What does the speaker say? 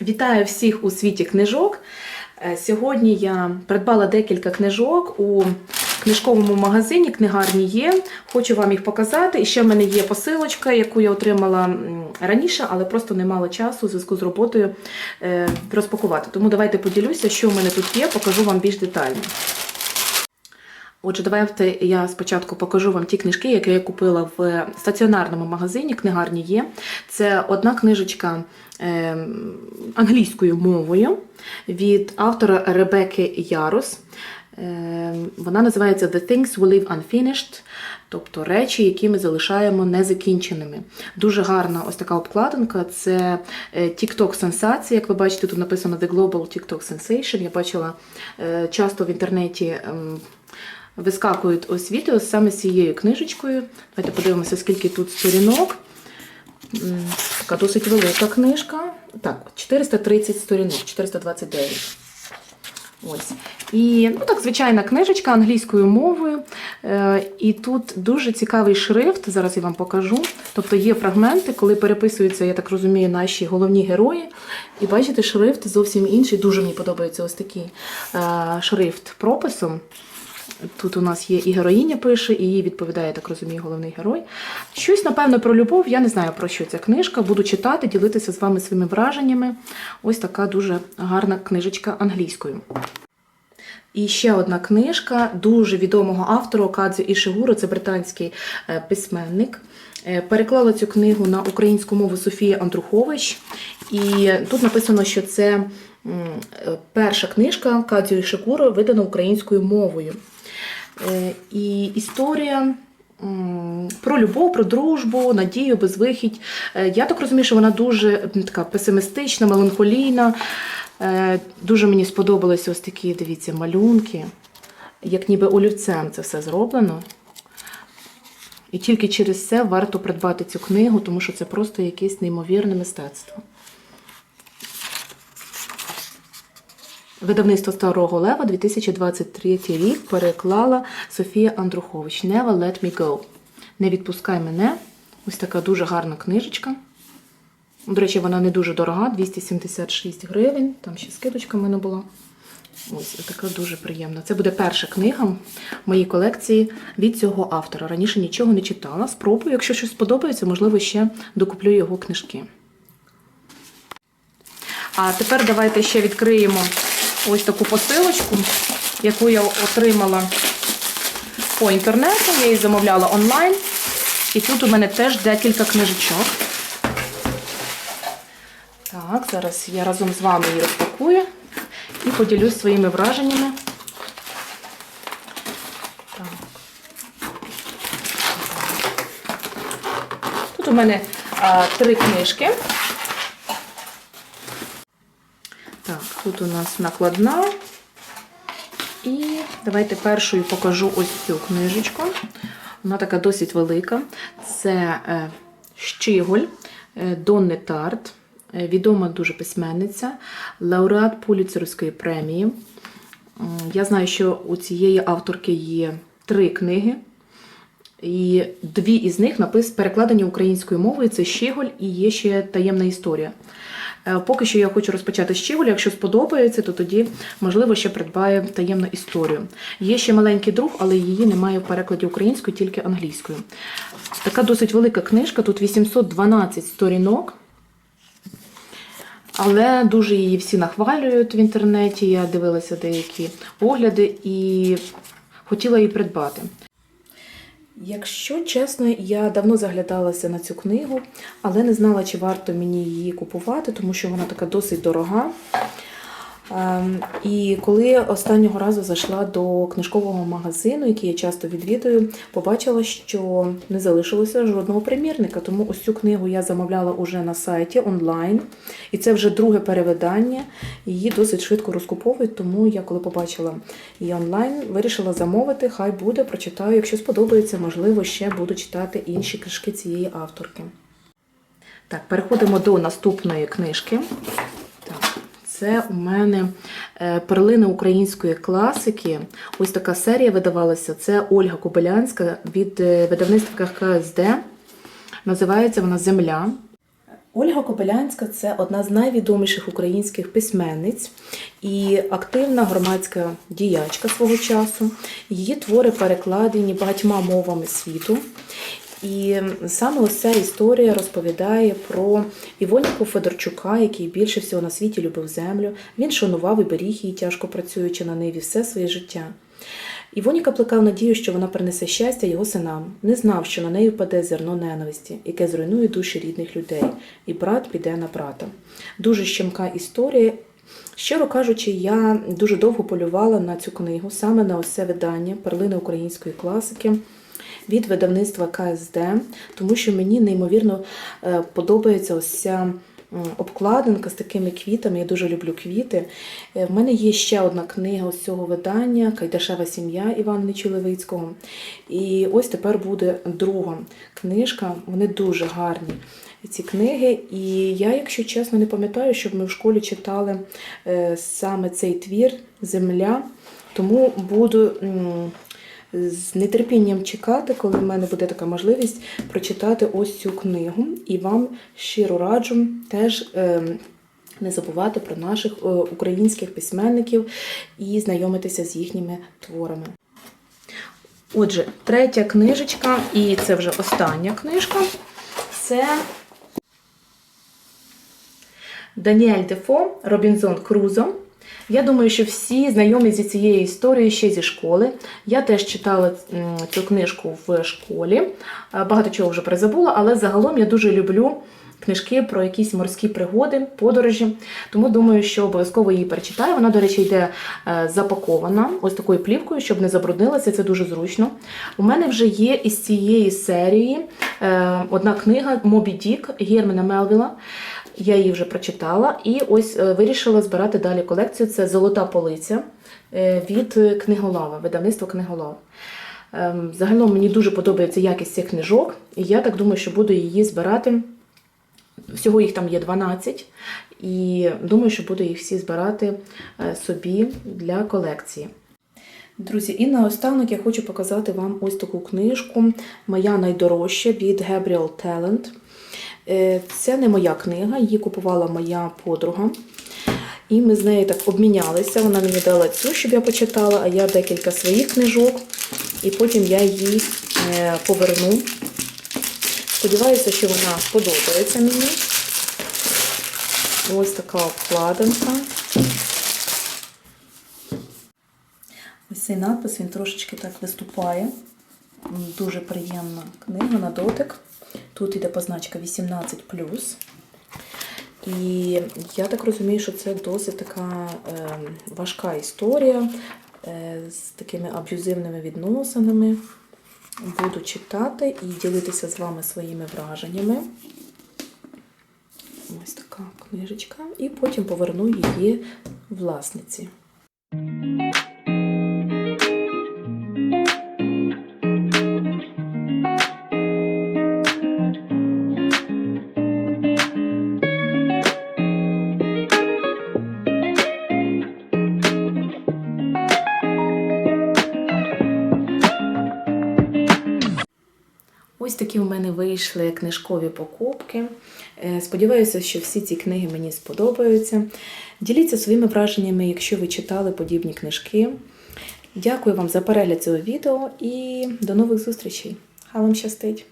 Вітаю всіх у світі книжок. Е, Сьогодні я придбала декілька книжок у книжковому магазині Книгарні є. Хочу вам їх показати. І ще в мене є посилочка, яку я отримала раніше, але просто не мала часу у зв'язку з роботою е, розпакувати. Тому давайте поділюся, що в мене тут є, покажу вам більш детально. Отже, давайте я спочатку покажу вам ті книжки, які я купила в стаціонарному магазині книгарні є. Це одна книжечка е, англійською мовою від автора Ребекки Ярус. Е, вона називається The Things We Leave Unfinished, тобто речі, які ми залишаємо незакінченими. Дуже гарна ось така обкладинка. Це е, TikTok сенсація. Як ви бачите, тут написано The Global TikTok Sensation. Я бачила часто в інтернеті. Вискакують ось відео саме з цією книжечкою. Давайте подивимося, скільки тут сторінок. Така досить велика книжка. Так, 430 сторінок, 429. Ось. І ну так, звичайна книжечка англійською мовою. Е, і тут дуже цікавий шрифт, зараз я вам покажу. Тобто є фрагменти, коли переписуються, я так розумію, наші головні герої. І бачите, шрифт зовсім інший. Дуже мені подобається ось такий е, шрифт прописом. Тут у нас є і героїня пише, і їй відповідає, так розумію, головний герой. Щось, напевно, про любов. Я не знаю, про що ця книжка. Буду читати, ділитися з вами своїми враженнями. Ось така дуже гарна книжечка англійською. І ще одна книжка дуже відомого автора Кадзю Ішигуро, це британський е, письменник. Е, Переклала цю книгу на українську мову Софія Андрухович. І тут написано, що це е, перша книжка Кадзю Ішигуро, видана українською мовою. Е, І історія про любов, про дружбу, надію, безвихідь. Е, Я так розумію, що вона дуже така песимістична, меланхолійна. Е, Дуже мені сподобалися ось такі, дивіться, малюнки, як ніби олівцем це все зроблено. І тільки через це варто придбати цю книгу, тому що це просто якесь неймовірне мистецтво. Видавництво Старого Лева 2023 рік переклала Софія Андрухович Never Let Me Go. Не відпускай мене. Ось така дуже гарна книжечка. До речі, вона не дуже дорога, 276 гривень. Там ще скидочка в мене була. Ось така дуже приємна. Це буде перша книга в моїй колекції від цього автора. Раніше нічого не читала. Спробую, якщо щось сподобається, можливо, ще докуплю його книжки. А тепер давайте ще відкриємо ось таку посилочку, яку я отримала по інтернету. Я її замовляла онлайн. І тут у мене теж декілька книжечок. Так, зараз я разом з вами її розпакую і поділюсь своїми враженнями. Тут у мене а, три книжки. Так, тут у нас накладна. І давайте першою покажу ось цю книжечку. Вона така досить велика. Це е, Щиголь е, Донни Тарт, е, відома дуже письменниця, лауреат Пуліцерівської премії. Я знаю, що у цієї авторки є три книги. І дві із них напис перекладені українською мовою. Це Щиголь і є ще таємна історія. Е, Поки що я хочу розпочати з Щиголя. Якщо сподобається, то тоді, можливо, ще придбаю таємну історію. Є ще маленький друг, але її немає в перекладі українською, тільки англійською. Така досить велика книжка, тут 812 сторінок. Але дуже її всі нахвалюють в інтернеті. Я дивилася деякі огляди і хотіла її придбати. Якщо чесно, я давно заглядалася на цю книгу, але не знала, чи варто мені її купувати, тому що вона така досить дорога. Ем, І коли останнього разу зайшла до книжкового магазину, який я часто відвідую, побачила, що не залишилося жодного примірника. Тому ось цю книгу я замовляла уже на сайті онлайн, і це вже друге перевидання. Її досить швидко розкуповують, тому я, коли побачила її онлайн, вирішила замовити. Хай буде, прочитаю. Якщо сподобається, можливо, ще буду читати інші книжки цієї авторки. Так, переходимо до наступної книжки. Це у мене е, перлини української класики. Ось така серія видавалася. Це Ольга Кобилянська від е, видавництва КСД. Називається вона Земля. Ольга Кобилянська це одна з найвідоміших українських письменниць і активна громадська діячка свого часу. Її твори перекладені багатьма мовами світу. І саме ось ця історія розповідає про Івоніку Федорчука, який більше всього на світі любив землю. Він шанував і беріг її, тяжко працюючи на ниві все своє життя. Івоніка плекав надію, що вона принесе щастя його синам. Не знав, що на неї впаде зерно ненависті, яке зруйнує душі рідних людей, і брат піде на брата. Дуже щемка історія. Щиро кажучи, я дуже довго полювала на цю книгу, саме на це видання перлини української класики від видавництва КСД, тому що мені неймовірно е, подобається ось ця обкладинка з такими квітами. Я дуже люблю квіти. Е, В мене є ще одна книга ось цього видання Кайдашева сім'я Івана Нечулевицького. І ось тепер буде друга книжка. Вони дуже гарні. Ці книги, і я, якщо чесно, не пам'ятаю, щоб ми в школі читали е, саме цей твір Земля. Тому буду з нетерпінням чекати, коли в мене буде така можливість прочитати ось цю книгу. І вам щиро раджу теж е, не забувати про наших е, українських письменників і знайомитися з їхніми творами. Отже, третя книжечка, і це вже остання книжка. Це Даніель Дефо Робінзон Крузо. Я думаю, що всі знайомі зі цією історією ще зі школи. Я теж читала цю книжку в школі. Е, Багато чого вже призабула, але загалом я дуже люблю книжки про якісь морські пригоди, подорожі. Тому думаю, що обов'язково її перечитаю. Вона, до речі, йде е, запакована ось такою плівкою, щоб не забруднилася. Це дуже зручно. У мене вже є із цієї серії е, одна книга Мобі Дік Германа Мелвіла. Я її вже прочитала і ось е, вирішила збирати далі колекцію. Це Золота полиця е, від книголава, видавництва книголав. Ем, Загалом мені дуже подобається якість цих книжок, і я так думаю, що буду її збирати. Всього їх там є 12, і думаю, що буду їх всі збирати е, собі для колекції. Друзі, і наостанок я хочу показати вам ось таку книжку Моя найдорожча від Gabriel Talent. Е, Це не моя книга, її купувала моя подруга. І ми з нею так обмінялися. Вона мені дала цю, щоб я почитала, а я декілька своїх книжок, і потім я її е, поверну. Сподіваюся, що вона сподобається мені. Ось така обкладинка. Ось цей надпис він трошечки так виступає. Дуже приємна книга на дотик. Тут йде позначка 18. І я так розумію, що це досить така е, важка історія е, з такими аб'юзивними відносинами. Буду читати і ділитися з вами своїми враженнями. Ось така книжечка. І потім поверну її власниці. Ось такі у мене вийшли книжкові покупки. Е, Сподіваюся, що всі ці книги мені сподобаються. Діліться своїми враженнями, якщо ви читали подібні книжки. Дякую вам за перегляд цього відео і до нових зустрічей. Хай вам щастить!